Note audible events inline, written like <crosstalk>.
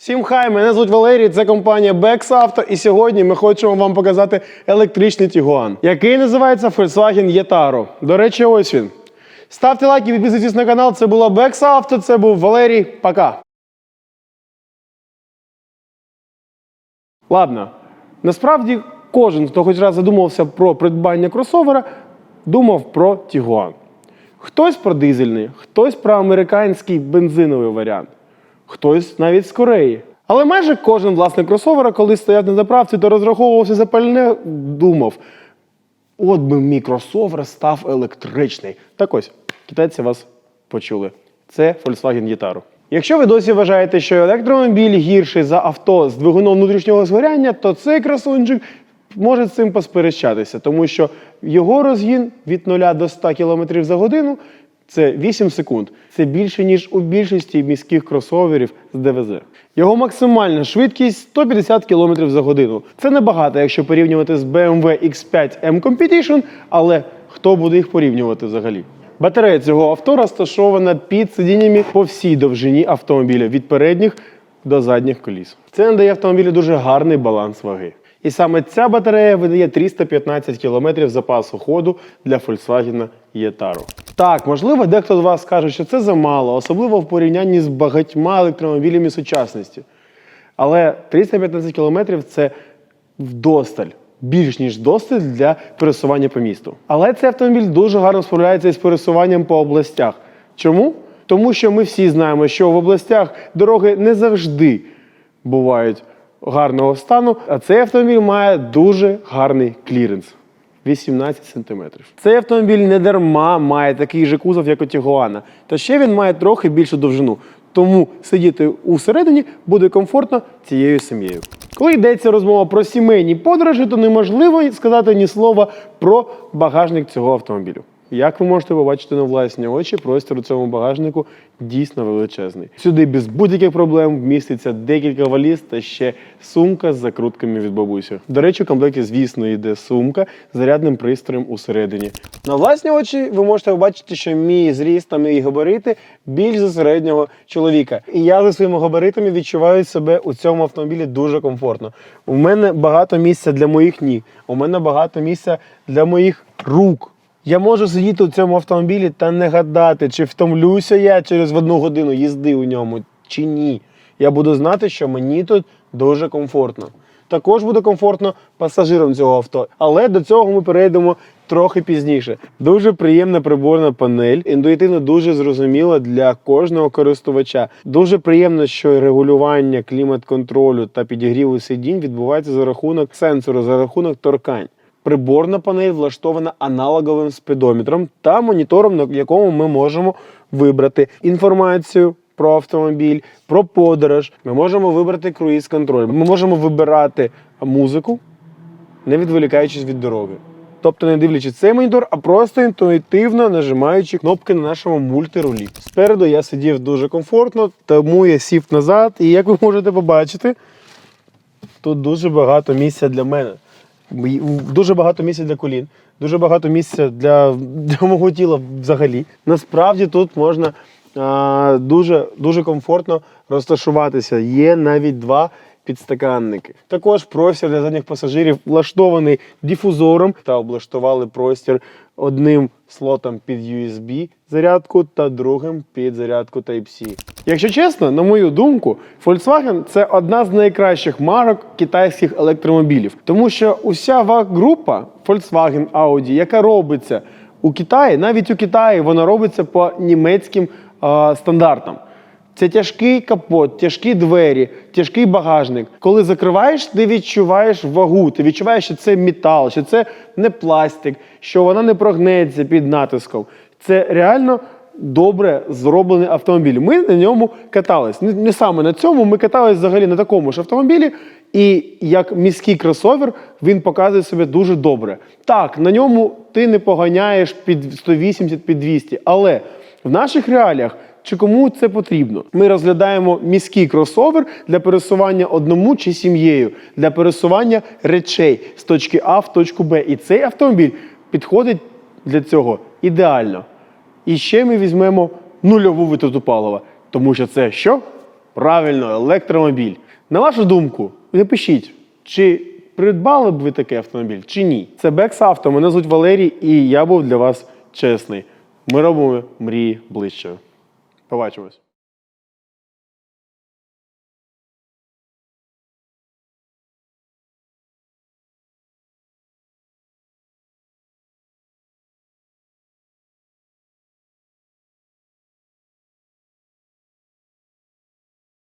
Всім хай, мене звуть Валерій, це компанія Bex Auto, і сьогодні ми хочемо вам показати електричний Tiguan, який називається Volkswagen e-Taro. До речі, ось він. Ставте лайки, підписуйтесь на канал. Це була Bex Auto, це був Валерій. Пока. Ладно. Насправді кожен, хто хоч раз задумався про придбання кросовера, думав про Tiguan. Хтось про дизельний, хтось про американський бензиновий варіант, хтось навіть з Кореї. Але майже кожен власник кросовера, коли стояв на заправці та розраховувався за пальне, думав: от би мій кросовер став електричний. Так ось, китайці вас почули. Це Volkswagen e-Taro. Якщо ви досі вважаєте, що електромобіль гірший за авто з двигуном внутрішнього згоряння, то цей красунчик може з цим посперечатися, тому що його розгін від 0 до 100 км за годину це 8 секунд. Це більше, ніж у більшості міських кросоверів з ДВЗ. Його максимальна швидкість 150 км за годину. Це небагато, якщо порівнювати з BMW X5 M Competition, але хто буде їх порівнювати взагалі? Батарея цього авто розташована під сидіннями по всій довжині автомобіля від передніх до задніх коліс. Це надає автомобілю дуже гарний баланс ваги. І саме ця батарея видає 315 км запасу ходу для Volkswagen e-Taro. Так, можливо, дехто з вас скаже, що це замало, особливо в порівнянні з багатьма електромобілями сучасності. Але 315 км це вдосталь, більш ніж досталь для пересування по місту. Але цей автомобіль дуже гарно справляється із пересуванням по областях. Чому? Тому що ми всі знаємо, що в областях дороги не завжди бувають гарного стану, а цей автомобіль має дуже гарний кліренс. 18 см. Цей автомобіль не дарма має такий же кузов, як у Тігуана. Та ще він має трохи більшу довжину. Тому сидіти усередині буде комфортно цією сім'єю. Коли йдеться розмова про сімейні подорожі, то неможливо сказати ні слова про багажник цього автомобілю. Як ви можете побачити на власні очі, простір у цьому багажнику дійсно величезний. Сюди без будь-яких проблем вміститься декілька валіз та ще сумка з закрутками від бабусі. До речі, в комплекті, звісно, йде сумка з зарядним пристроєм усередині. На власні очі ви можете побачити, що мій зріст та мої габарити більш за середнього чоловіка. І я за своїми габаритами відчуваю себе у цьому автомобілі дуже комфортно. У мене багато місця для моїх ніг, у мене багато місця для моїх рук. Я можу сидіти у цьому автомобілі та не гадати, чи втомлюся я через одну годину їзди у ньому, чи ні. Я буду знати, що мені тут дуже комфортно. Також буде комфортно пасажирам цього авто, але до цього ми перейдемо трохи пізніше. Дуже приємна приборна панель, інтуїтивно дуже зрозуміла для кожного користувача. Дуже приємно, що регулювання клімат-контролю та підігріву сидінь відбувається за рахунок сенсору, за рахунок торкань. Приборна панель влаштована аналоговим спідометром та монітором, на якому ми можемо вибрати інформацію про автомобіль, про подорож. Ми можемо вибрати круїз-контроль. Ми можемо вибирати музику, не відволікаючись від дороги. Тобто не дивлячись цей монітор, а просто інтуїтивно нажимаючи кнопки на нашому мультирулі. Спереду я сидів дуже комфортно, тому я сів назад, і як ви можете побачити, тут дуже багато місця для мене. Дуже багато місця для колін, дуже багато місця для, <laughs> для мого тіла взагалі. Насправді тут можна а, дуже, дуже комфортно розташуватися. Є навіть два підстаканники. Також простір для задніх пасажирів влаштований дифузором та облаштували простір одним слотом під USB зарядку та другим під зарядку Type-C. Якщо чесно, на мою думку, Volkswagen це одна з найкращих марок китайських електромобілів, тому що уся ВАГ-група Volkswagen Audi, яка робиться у Китаї, навіть у Китаї вона робиться по німецьким а, стандартам. Це тяжкий капот, тяжкі двері, тяжкий багажник. Коли закриваєш, ти відчуваєш вагу, ти відчуваєш, що це метал, що це не пластик, що вона не прогнеться під натиском. Це реально добре зроблений автомобіль. Ми на ньому катались. Не, саме на цьому, ми катались взагалі на такому ж автомобілі. І як міський кросовер він показує себе дуже добре. Так, на ньому ти не поганяєш під 180 під 200, але в наших реаліях чи кому це потрібно? Ми розглядаємо міський кросовер для пересування одному чи сім'єю, для пересування речей з точки А в точку Б. І цей автомобіль підходить для цього ідеально. І ще ми візьмемо нульову витрату палива, тому що це що? Правильно, електромобіль. На вашу думку, напишіть, чи придбали б ви такий автомобіль, чи ні? Це Бекс Авто, мене звуть Валерій, і я був для вас чесний. Ми робимо мрії ближче. Побачимось.